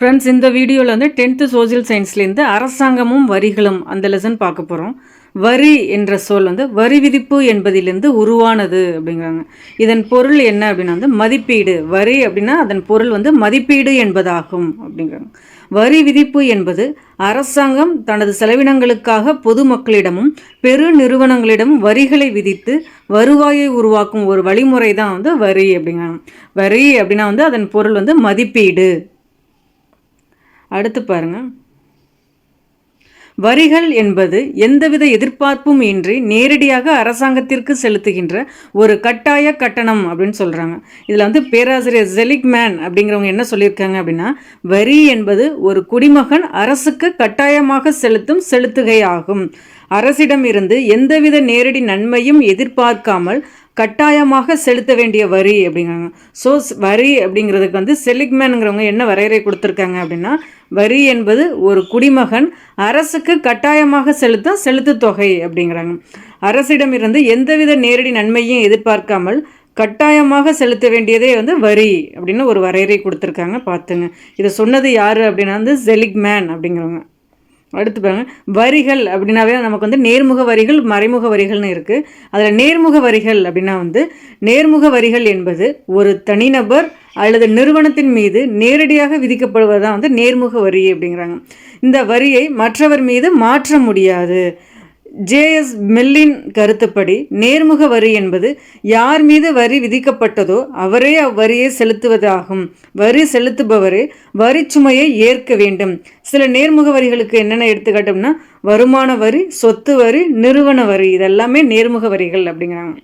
Friends இந்த வீடியோவில் வந்து டென்த்து சோசியல் சயின்ஸ்லேருந்து அரசாங்கமும் வரிகளும் அந்த லெசன் பார்க்க போகிறோம் வரி என்ற சொல் வந்து வரி விதிப்பு என்பதிலிருந்து உருவானது அப்படிங்கிறாங்க. இதன் பொருள் என்ன அப்படின்னா வந்து மதிப்பீடு. வரி அப்படின்னா அதன் பொருள் வந்து மதிப்பீடு என்பதாகும் அப்படிங்கிறாங்க. வரி விதிப்பு என்பது அரசாங்கம் தனது செலவினங்களுக்காக பொதுமக்களிடமும் பெரு நிறுவனங்களிடமும் வரிகளை விதித்து வருவாயை உருவாக்கும் ஒரு வழிமுறை தான் வந்து வரி அப்படிங்கிறாங்க. வரி அப்படின்னா வந்து அதன் பொருள் வந்து மதிப்பீடு. அடுத்து பாருங்க. வரிகள் என்பது எந்தவித எதிர்பார்ப்பும் இன்றி நேரடியாக அரசாங்கத்திற்கு செலுத்துகின்ற ஒரு கட்டாய கட்டணம் அப்படின்னு சொல்கிறாங்க இதில் வந்து பேராசிரியர் ஜெலிக்மேன் அப்படிங்கிறவங்க என்ன சொல்லியிருக்காங்க அப்படின்னா வரி என்பது ஒரு குடிமகன் அரசுக்கு கட்டாயமாக செலுத்தும் செலுத்துகை ஆகும் அரசிடம் இருந்து எந்தவித நேரடி நன்மையும் எதிர்பார்க்காமல் கட்டாயமாக செலுத்த வேண்டிய வரி அப்படிங்கிறாங்க. ஸோ வரி அப்படிங்கிறதுக்கு வந்து செலிக்மேனுங்கிறவங்க என்ன வரையறை கொடுத்துருக்காங்க அப்படின்னா வரி என்பது ஒரு குடிமகன் அரசுக்கு கட்டாயமாக செலுத்த செலுத்து தொகை அப்படிங்கிறாங்க. அரசிடமிருந்து எந்தவித நேரடி நன்மையும் எதிர்பார்க்காமல் கட்டாயமாக செலுத்த வேண்டியதே வந்து வரி அப்படின்னு ஒரு வரையறை கொடுத்துருக்காங்க. பார்த்துங்க. இதை சொன்னது யார் அப்படின்னா வந்து செலிக்மேன் அப்படிங்கிறவங்க. அடுத்து பாருங்க. வரிகள் அப்படின்னாவே நமக்கு வந்து நேர்முக வரிகள் மறைமுக வரிகள்னு இருக்குது அதில் நேர்முக வரிகள் அப்படின்னா வந்து நேர்முக வரிகள் என்பது ஒரு தனிநபர் அல்லது நிறுவனத்தின் மீது நேரடியாக விதிக்கப்படுவதுதான் வந்து நேர்முக வரி அப்படிங்கிறாங்க. இந்த வரியை மற்றவர் மீது மாற்ற முடியாது. ஜேஎஸ் மில்லின் கருத்துப்படி நேர்முக வரி என்பது யார் மீது வரி விதிக்கப்பட்டதோ அவரே அவ்வரியை செலுத்துவதாகும். வரி செலுத்துபவரே வரி சுமையை ஏற்க வேண்டும். சில நேர்முக வரிகளுக்கு என்னென்ன எடுத்துக்காட்டோம்னா வருமான வரி சொத்து வரி நிறுவன வரி இதெல்லாமே நேர்முக வரிகள் அப்படிங்கிறாங்க.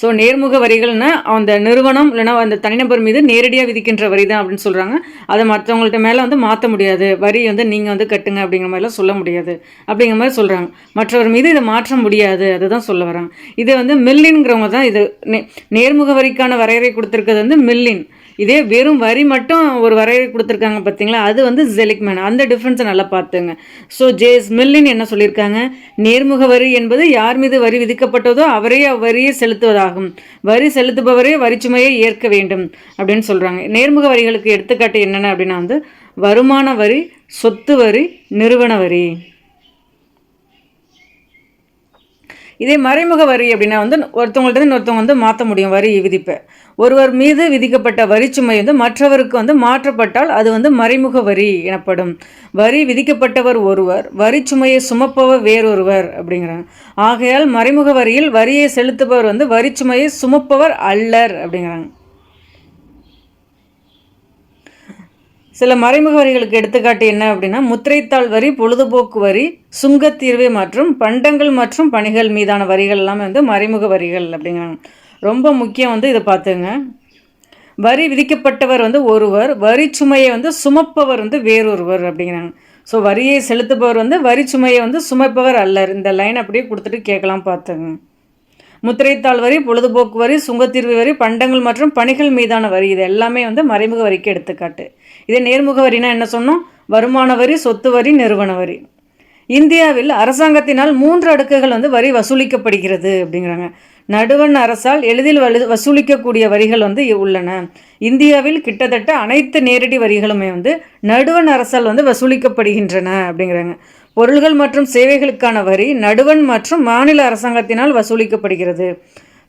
ஸோ நேர்முக வரிகள்னா அந்த நிறுவனம் இல்லைனா அந்த தனிநபர் மீது நேரடியாக விதிக்கின்ற வரி தான் அப்படின்னு சொல்கிறாங்க அதை மற்றவங்கள்ட்ட மேலே வந்து மாற்ற முடியாது. வரி வந்து நீங்கள் வந்து கட்டுங்க அப்படிங்கிற மாதிரிலாம் சொல்ல முடியாது. அப்படிங்கிற மாதிரி சொல்கிறாங்க மற்றவர் மீது இதை மாற்ற முடியாது. அதுதான் சொல்ல வராங்க. இது வந்து மில்லின்ங்கிறவங்க தான் இது. நே நேர்முக வரிக்கான வரையறை கொடுத்துருக்கிறது வந்து மில்லின். இதே வெறும் வரி மட்டும் ஒரு வரையறை கொடுத்துருக்காங்க பார்த்தீங்களா அது வந்து ஜெலிக்மேன் அந்த டிஃப்ரென்ஸை நல்லா பார்த்துங்க. ஸோ ஜேஸ் மில்லின் என்ன சொல்லியிருக்காங்க? நேர்முக வரி என்பது யார் மீது வரி விதிக்கப்பட்டதோ அவரே அவ்வரியை செலுத்துவதாகும். வரி செலுத்துபவரே வரிச்சுமையை ஏற்க வேண்டும் அப்படின்னு சொல்கிறாங்க நேர்முக வரிகளுக்கு எடுத்துக்காட்டு என்னென்ன அப்படின்னா வந்து வருமான வரி சொத்து வரி நிறுவன வரி. இதே மறைமுக வரி அப்படின்னா வந்து ஒருத்தவங்கள்ட்ட இன்னொருத்தவங்க வந்து மாற்ற முடியும் வரி விதிப்பை. ஒருவர் மீது விதிக்கப்பட்ட வரிச்சுமை வந்து மற்றவருக்கு வந்து மாற்றப்பட்டால் அது வந்து மறைமுக வரி எனப்படும். வரி விதிக்கப்பட்டவர் ஒருவர் வரிச்சுமையை சுமப்பவர் வேறொருவர் அப்படிங்கிறாங்க. ஆகையால் மறைமுக வரியில் வரியை செலுத்துபவர் வந்து வரிச்சுமையை சுமப்பவர் அல்லர் அப்படிங்கிறாங்க. சில மறைமுக வரிகளுக்கு எடுத்துக்காட்டு என்ன அப்படின்னா முத்திரைத்தாள் வரி பொழுதுபோக்கு வரி சுங்கத்தீர்வு மற்றும் பண்டங்கள் மற்றும் பணிகள் மீதான வரிகள் எல்லாமே வந்து மறைமுக வரிகள் அப்படிங்கிறாங்க. ரொம்ப முக்கியம் வந்து இதை பார்த்துங்க. வரி விதிக்கப்பட்டவர் வந்து ஒருவர் வரி சுமையை வந்து சுமப்பவர் வந்து வேறொருவர் அப்படிங்கிறாங்க. ஸோ வரியை செலுத்துபவர் வந்து வரி சுமையை வந்து சுமப்பவர் அல்லர். இந்த லைன் அப்படியே கொடுத்துட்டு கேட்கலாம் பார்த்துங்க. முத்திரைத்தாள் வரி பொழுதுபோக்கு வரி சுங்கத்தீர்வு வரி பண்டங்கள் மற்றும் பணிகள் மீதான வரி. இது எல்லாமே வந்து மறைமுக வரிக்கு எடுத்துக்காட்டு. இதே நேர்முக வரினா என்ன சொன்னோம்? வருமான வரி சொத்து வரி நிறுவன வரி. இந்தியாவில் அரசாங்கத்தினால் மூன்று அடுக்குகள் வந்து வரி வசூலிக்கப்படுகிறது அப்படிங்கிறாங்க. நடுவண் அரசால் எளிதில் வலு வசூலிக்கக்கூடிய வரிகள் வந்து உள்ளன. இந்தியாவில் கிட்டத்தட்ட அனைத்து நேரடி வரிகளுமே வந்து நடுவண் அரசால் வந்து வசூலிக்கப்படுகின்றன அப்படிங்கிறாங்க. பொருள்கள் மற்றும் சேவைகளுக்கான வரி நடுவண் மற்றும் மாநில அரசாங்கத்தினால் வசூலிக்கப்படுகிறது.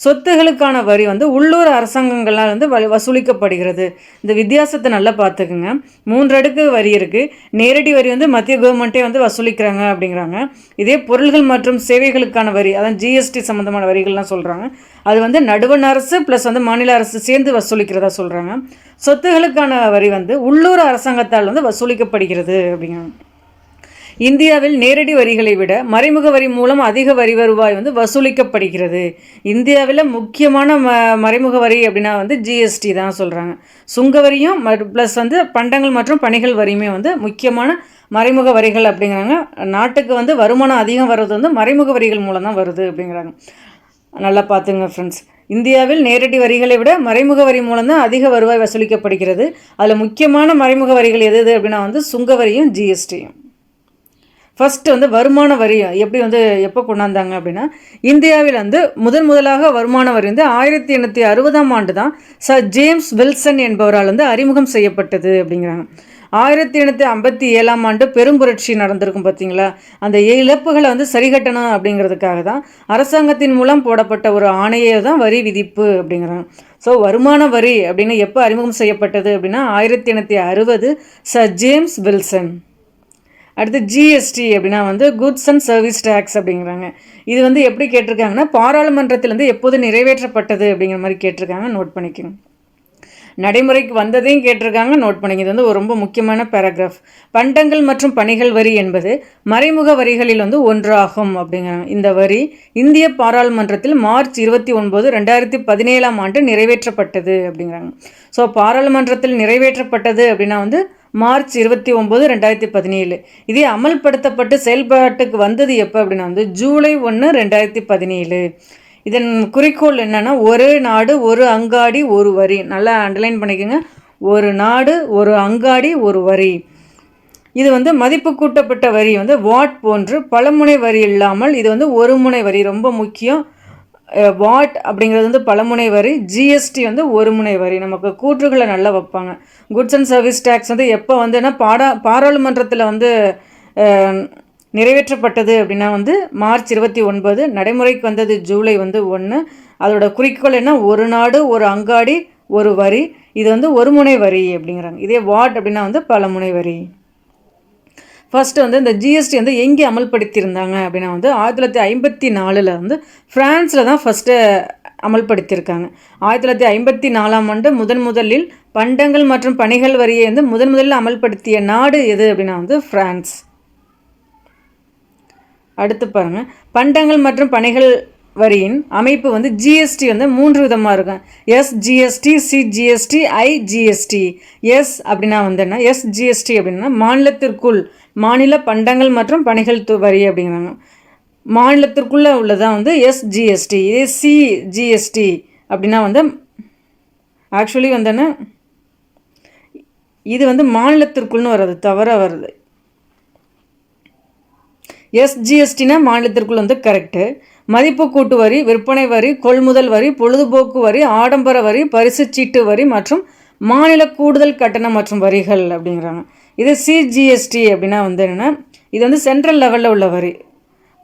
சொத்துகளுக்கான வரி வந்து உள்ளூர் அரசாங்கங்களால் வந்து வ வசூலிக்கப்படுகிறது. இந்த வித்தியாசத்தை நல்லா பார்த்துக்குங்க. மூன்று அடுக்கு வரி இருக்குது நேரடி வரி வந்து மத்திய கவர்மெண்ட்டே வந்து வசூலிக்கிறாங்க அப்படிங்கிறாங்க. இதே பொருள்கள் மற்றும் சேவைகளுக்கான வரி அதான் ஜிஎஸ்டி சம்மந்தமான வரிகள்லாம் சொல்கிறாங்க அது வந்து நடுவண் அரசு ப்ளஸ் வந்து மாநில அரசு சேர்ந்து வசூலிக்கிறதா சொல்கிறாங்க சொத்துகளுக்கான வரி வந்து உள்ளூர் அரசாங்கத்தால் வந்து வசூலிக்கப்படுகிறது அப்படிங்கிறாங்க. இந்தியாவில் நேரடி வரிகளை விட மறைமுக வரி மூலம் அதிக வரி வருவாய் வந்து வசூலிக்கப்படுகிறது. இந்தியாவில் முக்கியமான ம மறைமுக வரி அப்படின்னா வந்து ஜிஎஸ்டி தான் சொல்கிறாங்க சுங்க வரியும் ப்ளஸ் வந்து பண்டங்கள் மற்றும் பணிகள் வரியுமே வந்து முக்கியமான மறைமுக வரிகள் அப்படிங்கிறாங்க. நாட்டுக்கு வந்து வருமானம் அதிகம் வர்றது வந்து மறைமுக வரிகள் மூலம் தான் வருது அப்படிங்கிறாங்க. நல்லா பார்த்துங்க ஃப்ரெண்ட்ஸ் இந்தியாவில் நேரடி வரிகளை விட மறைமுக வரி மூலம் தான் அதிக வருவாய் வசூலிக்கப்படுகிறது. அதில் முக்கியமான மறைமுக வரிகள் எது எது அப்படின்னா வந்து சுங்க வரியும் ஜிஎஸ்டியும் ஃபஸ்ட்டு வந்து வருமான வரி எப்படி வந்து எப்போ கொண்டாந்தாங்க அப்படின்னா இந்தியாவில் வந்து முதன் முதலாக வருமான வரி வந்து ஆயிரத்தி எண்ணூற்றி அறுபதாம் ஆண்டு தான் சர் ஜேம்ஸ் வில்சன் என்பவரால் வந்து அறிமுகம் செய்யப்பட்டது அப்படிங்கிறாங்க. ஆயிரத்தி எண்ணூற்றி ஐம்பத்தி ஏழாம் ஆண்டு பெரும்புரட்சி நடந்திருக்கும் பார்த்தீங்களா அந்த இழப்புகளை வந்து சரிகட்டணும் அப்படிங்கிறதுக்காக தான் அரசாங்கத்தின் மூலம் போடப்பட்ட ஒரு ஆணையே தான் வரி விதிப்பு அப்படிங்கிறாங்க. ஸோ வருமான வரி அப்படின்னு எப்போ அறிமுகம் செய்யப்பட்டது அப்படின்னா ஆயிரத்தி எண்ணூற்றி அறுபது சர் ஜேம்ஸ் வில்சன். அடுத்து ஜிஎஸ்டி அப்படின்னா வந்து குட்ஸ் அண்ட் சர்வீஸ் டேக்ஸ் அப்படிங்கிறாங்க. இது வந்து எப்படி கேட்டிருக்காங்கன்னா பாராளுமன்றத்திலேருந்து எப்போது நிறைவேற்றப்பட்டது அப்படிங்கிற மாதிரி கேட்டிருக்காங்க. நோட் பண்ணிக்கணும். நடைமுறைக்கு வந்ததையும் கேட்டிருக்காங்க. நோட் பண்ணிங்க இது வந்து ஒரு ரொம்ப முக்கியமான பேராகிராஃப் பண்டங்கள் மற்றும் பணிகள் வரி என்பது மறைமுக வரிகளில் வந்து ஒன்றாகும் அப்படிங்கிறாங்க. இந்த வரி இந்திய பாராளுமன்றத்தில் மார்ச் இருபத்தி ஒன்பது ரெண்டாயிரத்தி பதினேழாம் ஆண்டு நிறைவேற்றப்பட்டது அப்படிங்கிறாங்க. ஸோ பாராளுமன்றத்தில் நிறைவேற்றப்பட்டது அப்படின்னா வந்து மார்ச் இருபத்தி ஒம்பது ரெண்டாயிரத்தி பதினேழு. இதே அமல்படுத்தப்பட்டு செயல்பாட்டுக்கு வந்தது எப்போ அப்படின்னா வந்து ஜூலை ஒன்று ரெண்டாயிரத்தி பதினேழு. இதன் குறிக்கோள் என்னென்னா ஒரு நாடு ஒரு அங்காடி ஒரு வரி. நல்லா அண்டர்லைன் பண்ணிக்கோங்க. ஒரு நாடு ஒரு அங்காடி ஒரு வரி. இது வந்து மதிப்பு கூட்டப்பட்ட வரி வந்து வாட் போன்று பலமுனை வரி இல்லாமல் இது வந்து ஒரு முனை வரி. ரொம்ப முக்கியம். வாட் அப்படிங்கிறது வந்து பலமுனை வரி ஜிஎஸ்டி வந்து ஒரு முனை வரி. நமக்கு கூற்றுகளை நல்லா வைப்பாங்க. குட்ஸ் அண்ட் சர்வீஸ் டேக்ஸ் வந்து எப்போ வந்துன்னா பாடா பாராளுமன்றத்தில் வந்து நிறைவேற்றப்பட்டது அப்படின்னா வந்து மார்ச் இருபத்தி ஒன்பது நடைமுறைக்கு வந்தது ஜூலை வந்து ஒன்று அதோட குறிக்கோள் என்ன? ஒரு நாடு ஒரு அங்காடி ஒரு வரி. இது வந்து ஒரு முனை வரி அப்படிங்கிறாங்க. இதே வாட் அப்படின்னா வந்து பல முனை வரி. ஃபஸ்ட்டு வந்து இந்த ஜிஎஸ்டி வந்து எங்கே அமல்படுத்தியிருந்தாங்க அப்படின்னா வந்து ஆயிரத்தி தொள்ளாயிரத்தி ஐம்பத்தி நாலில் வந்து ஃப்ரான்ஸில் தான் ஃபஸ்ட்டு அமல்படுத்தியிருக்காங்க. ஆயிரத்தி தொள்ளாயிரத்தி ஐம்பத்தி நாலாம் ஆண்டு முதன் முதலில் பண்டங்கள் மற்றும் பணிகள் வரியை வந்து முதன் முதலில் அமல்படுத்திய நாடு எது அப்படின்னா வந்து ஃப்ரான்ஸ் அடுத்து பாருங்கள் பண்டங்கள் மற்றும் பணிகள் வரியின் அமைப்பு வந்து ஜிஎஸ்டி வந்து மூன்று விதமாக இருக்கும். S GST C GST I GST S அப்படின்னா வந்து என்ன? எஸ் ஜிஎஸ்டி அப்படின்னா மாநிலத்திற்குள் மாநில பண்டங்கள் மற்றும் பணிகள் வரி அப்படிங்கிறாங்க. மாநிலத்திற்குள்ளே உள்ளதான் வந்து எஸ் ஜிஎஸ்டி இதே சி ஜிஎஸ்டி அப்படின்னா வந்து ஆக்சுவலி வந்து இது வந்து மாநிலத்திற்குள்னு வர்றது தவிர வருது எஸ்ஜிஎஸ்டினா மாநிலத்திற்குள் வந்து கரெக்டு மதிப்பு கூட்டு வரி விற்பனை வரி கொள்முதல் வரி பொழுதுபோக்கு வரி ஆடம்பர வரி பரிசு சீட்டு வரி மற்றும் மாநில கூடுதல் கட்டணம் மற்றும் வரிகள் அப்படிங்கிறாங்க. இது சிஜிஎஸ்டி அப்படின்னா வந்து என்னென்னா இது வந்து சென்ட்ரல் லெவலில் உள்ள வரி.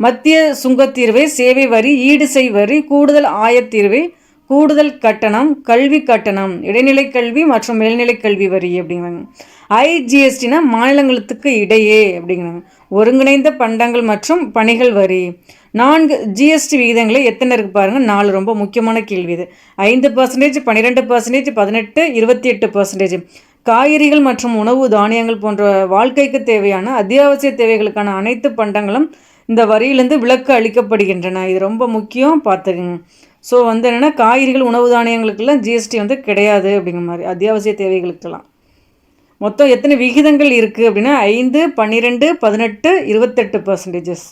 மத்திய சுங்கத்தீர்வை சேவை வரி ஈடுசை வரி கூடுதல் ஆயத்தீர்வை கூடுதல் கட்டணம் கல்வி கட்டணம் இடைநிலை கல்வி மற்றும் மேல்நிலை கல்வி வரி அப்படிங்கிறாங்க. ஐஜிஎஸ்டினா மாநிலங்களுக்கு இடையே அப்படிங்கிறாங்க. ஒருங்கிணைந்த பண்டங்கள் மற்றும் பணிகள் வரி. நான்கு ஜிஎஸ்டி விகிதங்களை எத்தனை இருக்குது பாருங்கள் நாலு. ரொம்ப முக்கியமான கேள்வி இது. ஐந்து பர்சன்டேஜ் பன்னிரெண்டு பர்சன்டேஜ் பதினெட்டு இருபத்தி எட்டு பர்சன்டேஜ் காய்கறிகள் மற்றும் உணவு தானியங்கள் போன்ற வாழ்க்கைக்கு தேவையான அத்தியாவசிய தேவைகளுக்கான அனைத்து பண்டங்களும் இந்த வரியிலிருந்து விலக்கு அளிக்கப்படுகின்றன. இது ரொம்ப முக்கியம் பார்த்துக்குங்க. ஸோ வந்து என்னென்னா காய்கறிகள் உணவு தானியங்களுக்கெல்லாம் ஜிஎஸ்டி வந்து கிடையாது அப்படிங்கிற மாதிரி அத்தியாவசிய தேவைகளுக்கெல்லாம். மொத்தம் எத்தனை விகிதங்கள் இருக்குது அப்படின்னா ஐந்து பன்னிரெண்டு பதினெட்டு இருபத்தெட்டு பர்சன்டேஜஸ்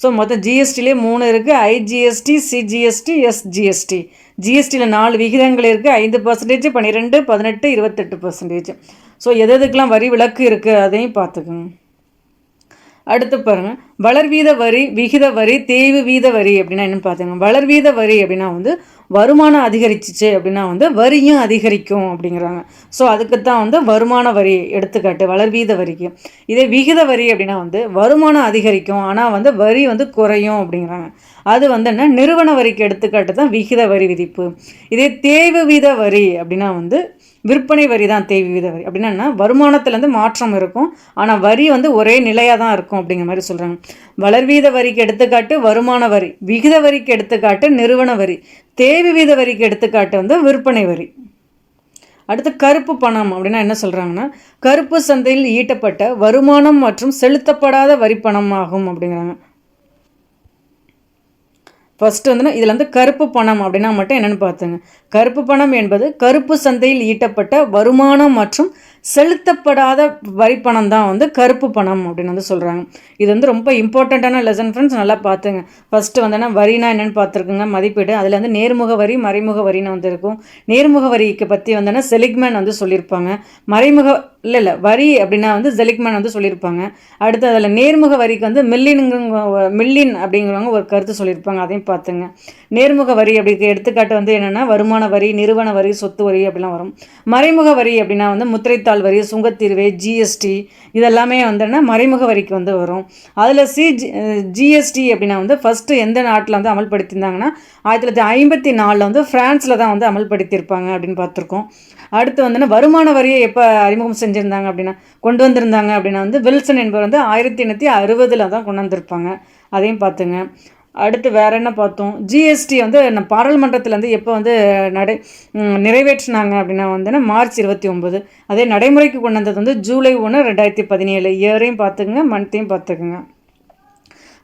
ஸோ மொத்தம் ஜிஎஸ்டிலே மூணு இருக்குது ஐஜிஎஸ்டி சிஜிஎஸ்டி எஸ்ஜிஎஸ்டி ஜிஎஸ்டியில் நாலு விகிதங்கள் இருக்குது ஐந்து பர்சன்டேஜ் பன்னிரெண்டு பதினெட்டு இருபத்தெட்டு பர்சன்டேஜ் ஸோ எது எதுக்கெலாம் வரி விலக்கு இருக்குது அதையும் பார்த்துக்கோங்க. அடுத்து பாருங்கள் வளர்வீத வரி விகித வரி தேய்வு வீத வரி அப்படின்னா என்னென்னு பார்த்துங்க வளர்வீத வரி அப்படின்னா வந்து வருமானம் அதிகரிச்சிச்சு அப்படின்னா வந்து வரியும் அதிகரிக்கும் அப்படிங்கிறாங்க. ஸோ அதுக்கு தான் வந்து வருமான வரி எடுத்துக்காட்டு வளர்வீத வரிக்கு. இதே விகித வரி அப்படின்னா வந்து வருமானம் அதிகரிக்கும் ஆனால் வந்து வரி வந்து குறையும் அப்படிங்கிறாங்க. அது வந்து என்ன? நிறுவன வரிக்கு எடுத்துக்காட்டு தான் விகித வரி விதிப்பு. இதே தேய்வு வீத வரி அப்படின்னா வந்து விற்பனை வரி தான் தேவி வித வரி. அப்படின்னா வருமானத்துலேருந்து மாற்றம் இருக்கும். ஆனால் வரி வந்து ஒரே நிலையாக தான் இருக்கும் அப்படிங்கிற மாதிரி சொல்கிறாங்க வளர்வீத வரிக்கு எடுத்துக்காட்டு வருமான வரி. விகித வரிக்கு எடுத்துக்காட்டு நிறுவன வரி. தேவி வீத வரிக்கு எடுத்துக்காட்டு வந்து விற்பனை வரி. அடுத்து கருப்பு பணம் அப்படின்னா என்ன சொல்கிறாங்கன்னா கருப்பு சந்தையில் ஈட்டப்பட்ட வருமானம் மற்றும் செலுத்தப்படாத வரி பணம் ஆகும் அப்படிங்கிறாங்க. ஃபஸ்ட்டு வந்து இதில் வந்து கருப்பு பணம் அப்படின்னா மட்டும் என்னென்னு பார்த்துங்க. கருப்பு பணம் என்பது கருப்பு சந்தையில் ஈட்டப்பட்ட வருமானம் மற்றும் செலுத்தப்படாத வரி பணம் தான் வந்து கருப்பு பணம் அப்படின்னு வந்து சொல்கிறாங்க இது வந்து ரொம்ப இம்பார்ட்டண்ட்டான லெசன் ஃப்ரெண்ட்ஸ் நல்லா பார்த்துங்க. ஃபஸ்ட்டு வந்தோன்னா வரினா என்னென்னு பார்த்துருக்குங்க. மதிப்பீடு. அதில் வந்து நேர்முக வரி மறைமுக வரின்னு வந்து இருக்கும். நேர்முக வரிக்கு பற்றி வந்தோன்னா செலிக்மேன் வந்து சொல்லியிருப்பாங்க. மறைமுக இல்லை இல்லை வரி அப்படின்னா வந்து ஜெலிக்மேன் வந்து சொல்லியிருப்பாங்க. அடுத்து அதில் நேர்முக வரிக்கு வந்து மில்லினுங்க மில்லின் அப்படிங்கிறவங்க ஒரு கருத்து சொல்லியிருப்பாங்க அதையும் பார்த்துங்க. நேர்முக வரி அப்படிக்கு எடுத்துக்காட்டு வந்து என்னென்னா வருமான வரி நிறுவன வரி சொத்து வரி அப்படிலாம் வரும். மறைமுக வரி அப்படின்னா வந்து முத்திரைத்தாள் வரி சுங்கத்தீர்வை ஜிஎஸ்டி இதெல்லாமே வந்துன்னா மறைமுக வரிக்கு வந்து வரும். அதில் சி ஜிஎஸ்டி அப்படின்னா வந்து ஃபஸ்ட்டு எந்த நாட்டில் வந்து அமல்படுத்தியிருந்தாங்கன்னா ஆயிரத்தி தொள்ளாயிரத்தி ஐம்பத்தி நாலில் வந்து ஃப்ரான்ஸில் தான் வந்து அமல்படுத்தியிருப்பாங்க அப்படின்னு பார்த்துருக்கோம். அடுத்து வந்துன்னா வருமான வரியை எப்போ அறிமுகம் செஞ்சுருந்தாங்க அப்படின்னா கொண்டு வந்திருந்தாங்க அப்படின்னா வந்து வில்சன் என்பவர் வந்து ஆயிரத்தி எண்ணூற்றி அறுபதில் தான் கொண்டு வந்திருப்பாங்க அதையும் பார்த்துங்க. அடுத்து வேற என்ன பார்த்தோம்? ஜிஎஸ்டி வந்து நம்ம பாராளுமன்றத்தில் வந்து எப்போ வந்து நடை நிறைவேற்றினாங்க அப்படின்னா வந்து மார்ச் இருபத்தி ஒம்பது அதே நடைமுறைக்கு கொண்டு வந்தது வந்து ஜூலை ஒன்று ரெண்டாயிரத்தி பதினேழு. இயரையும் பார்த்துக்குங்க மந்த்தையும் பார்த்துக்குங்க.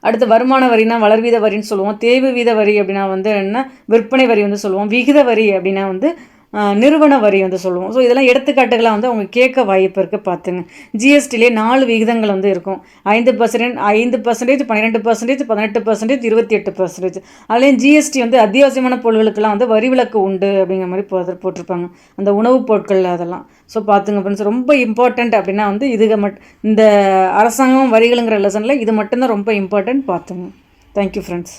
அடுத்து வருமான வரினா வளர்வீத வரின்னு சொல்லுவோம். தேய்வு வீத வரி அப்படின்னா வந்து என்ன விற்பனை வரி வந்து சொல்லுவோம். விகித வரி அப்படின்னா வந்து நிறுவன வரி வந்து சொல்லுவோம். ஸோ இதெல்லாம் எடுத்துக்காட்டுகளாக வந்து அவங்க கேட்க வாய்ப்பு இருக்குது பார்த்துங்க. ஜிஎஸ்டிலே நாலு விகிதங்கள் வந்து இருக்கும். ஐந்து பர்சன்டேஜ் ஐந்து பர்சன்டேஜ் பன்னிரெண்டு பர்சன்டேஜ் பதினெட்டு பர்சன்டேஜ் இருபத்தி எட்டு பர்சன்டேஜ் அதுலேயும் ஜிஎஸ்டி வந்து அத்தியாவசியமான பொருட்களுக்கெல்லாம் வந்து வரி விலக்கு உண்டு அப்படிங்கிற மாதிரி போட்டு போட்டிருப்பாங்க. அந்த உணவுப் பொருட்கள் அதெல்லாம். ஸோ பார்த்துங்க ஃப்ரெண்ட்ஸ் ரொம்ப இம்பார்ட்டண்ட் அப்படின்னா வந்து இதுக மட் இந்த அரசாங்கம் வரிகளுங்கிற லெசனில் இது மட்டும்தான் ரொம்ப இம்பார்ட்டன்ட் பார்த்துங்க. Thank you friends